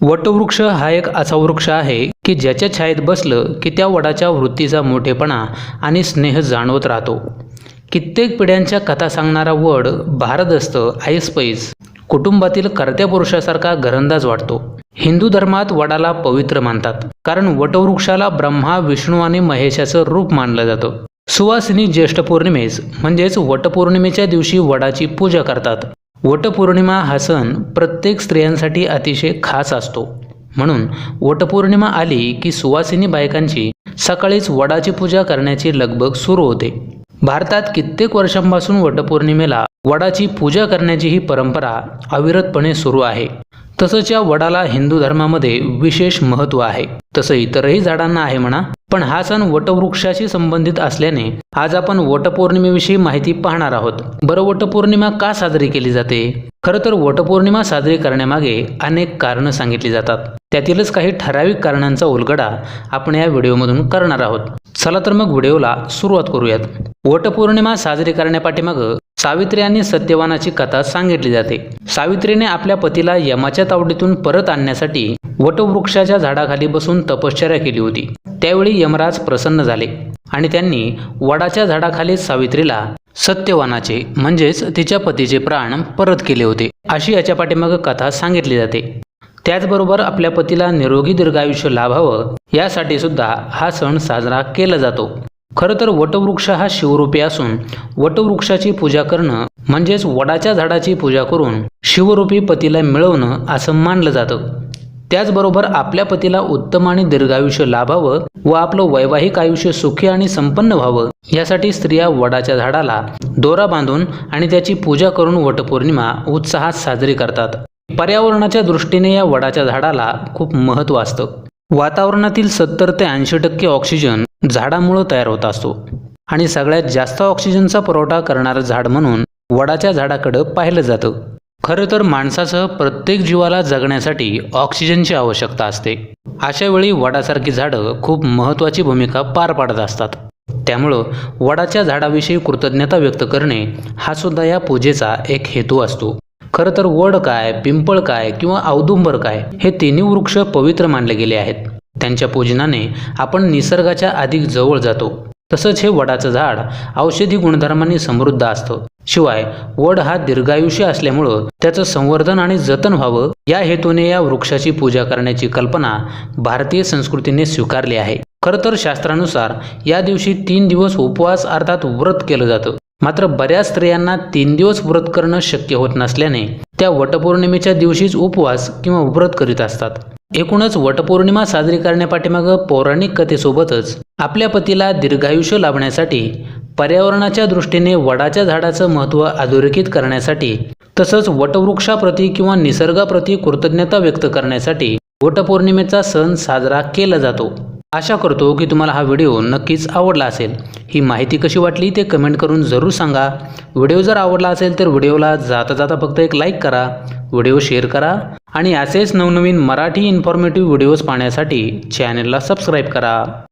वटवृक्ष हा एक असा वृक्ष आहे की ज्याच्या छायेत बसलं की त्या वडाच्या वृत्तीचा मोठेपणा आणि स्नेह जाणवत राहतो. कित्येक पिढ्यांच्या कथा सांगणारा वड भारदस्त ऐसपैस कुटुंबातील कर्त्या पुरुषासारखा घरंदाज वाटतो. हिंदू धर्मात वडाला पवित्र मानतात कारण वटवृक्षाला ब्रह्मा विष्णू आणि महेशाचं रूप मानलं जातं. सुवासिनी ज्येष्ठ पौर्णिमेस म्हणजेच वटपौर्णिमेच्या दिवशी वडाची पूजा करतात. वटपौर्णिमा हा सण प्रत्येक स्त्रियांसाठी अतिशय खास असतो. म्हणून वटपौर्णिमा आली की सुवासिनी बायकांची सकाळीच वडाची पूजा करण्याची लगबग सुरू होते. भारतात कित्येक वर्षांपासून वटपौर्णिमेला वडाची पूजा करण्याची ही परंपरा अविरतपणे सुरू आहे. तसंच या वडाला हिंदू धर्मामध्ये विशेष महत्त्व आहे. तसं इतरही झाडांना आहे म्हणा. पण हा सण वटवृक्षाशी संबंधित असल्याने आज आपण वटपौर्णिमेविषयी माहिती पाहणार आहोत. बरं वटपौर्णिमा का साजरी केली जाते? खरं तर वटपौर्णिमा साजरी करण्यामागे अनेक कारणं सांगितली जातात. त्यातीलच काही ठराविक कारणांचा उलगडा आपण या व्हिडिओमधून करणार आहोत. चला तर मग व्हिडिओला सुरुवात करूयात. वटपौर्णिमा साजरी करण्यापाठीमागं सावित्री आणि सत्यवानाची कथा सांगितली जाते. सावित्रीने आपल्या पतीला यमाच्या तावडीतून परत आणण्यासाठी वटवृक्षाच्या झाडाखाली बसून तपश्चर्या केली होती. त्यावेळी यमराज प्रसन्न झाले आणि त्यांनी वडाच्या झाडाखाली सावित्रीला सत्यवानाचे म्हणजेच तिच्या पतीचे प्राण परत केले होते. अशी याच्या पाठीमाग कथा सांगितली जाते. त्याचबरोबर आपल्या पतीला निरोगी दीर्घायुष्य लाभावं यासाठी सुद्धा हा सण साजरा केला जातो. खरं तर वटवृक्ष हा शिवरूपी असून वटवृक्षाची पूजा करणं म्हणजेच वडाच्या झाडाची पूजा करून शिवरूपी पतीला मिळवणं असं मानलं जातं. त्याचबरोबर आपल्या पतीला उत्तम आणि दीर्घायुष्य लाभावं व आपलं वैवाहिक आयुष्य सुखी आणि संपन्न व्हावं. यासाठी स्त्रिया वडाच्या झाडाला दोरा बांधून आणि त्याची पूजा करून वटपौर्णिमा उत्साहात साजरी करतात. पर्यावरणाच्या दृष्टीने या वडाच्या झाडाला खूप महत्त्व असतं. वातावरणातील सत्तर ते ऐंशी टक्के ऑक्सिजन झाडामुळं तयार होत असतो. आणि सगळ्यात जास्त ऑक्सिजनचा पुरवठा करणारं झाड म्हणून वडाच्या झाडाकडं पाहिलं जातं. खरं तर माणसासह प्रत्येक जीवाला जगण्यासाठी ऑक्सिजनची आवश्यकता असते. अशा वेळी वडासारखी झाडं खूप महत्त्वाची भूमिका पार पाडत असतात. त्यामुळं वडाच्या झाडाविषयी कृतज्ञता व्यक्त करणे हा सुद्धा या पूजेचा एक हेतू असतो. खरं तर वड काय पिंपळ काय किंवा औदुंबर काय हे तिन्ही वृक्ष पवित्र मानले गेले आहेत. त्यांच्या पूजनाने आपण निसर्गाच्या अधिक जवळ जातो. तसंच हे वडाचं झाड औषधी गुणधर्मांनी समृद्ध असतं. शिवाय वड हा दीर्घायुष्य असल्यामुळं त्याचं संवर्धन आणि जतन व्हावं या हेतूने या वृक्षाची पूजा करण्याची कल्पना भारतीय संस्कृतीने स्वीकारली आहे. खरं तर शास्त्रानुसार या दिवशी तीन दिवस उपवास अर्थात व्रत केलं जातं. मात्र बऱ्याच स्त्रियांना तीन दिवस व्रत करणं शक्य होत नसल्याने त्या वटपौर्णिमेच्या दिवशीच उपवास किंवा व्रत करीत असतात. एकूणच वटपौर्णिमा साजरी करण्यापाठीमागं पौराणिक कथेसोबतच आपल्या पतीला दीर्घायुष्य लाभण्यासाठी पर्यावरणाच्या दृष्टीने वडाच्या झाडाचं महत्त्व अधोरेखित करण्यासाठी तसंच वटवृक्षाप्रती किंवा निसर्गाप्रती कृतज्ञता व्यक्त करण्यासाठी वटपौर्णिमेचा सण साजरा केला जातो. आशा करतो की तुम्हाला हा व्हिडिओ नक्कीच आवडला असेल. ही माहिती कशी वाटली ते कमेंट करून जरूर सांगा. व्हिडिओ जर आवडला असेल तर व्हिडिओला जाता जाता फक्त एक लाईक करा व्हिडिओ शेअर करा आणि असेच नवनवीन मराठी इन्फॉर्मेटिव्ह व्हिडिओज पाहण्यासाठी चॅनलला सबस्क्राईब करा.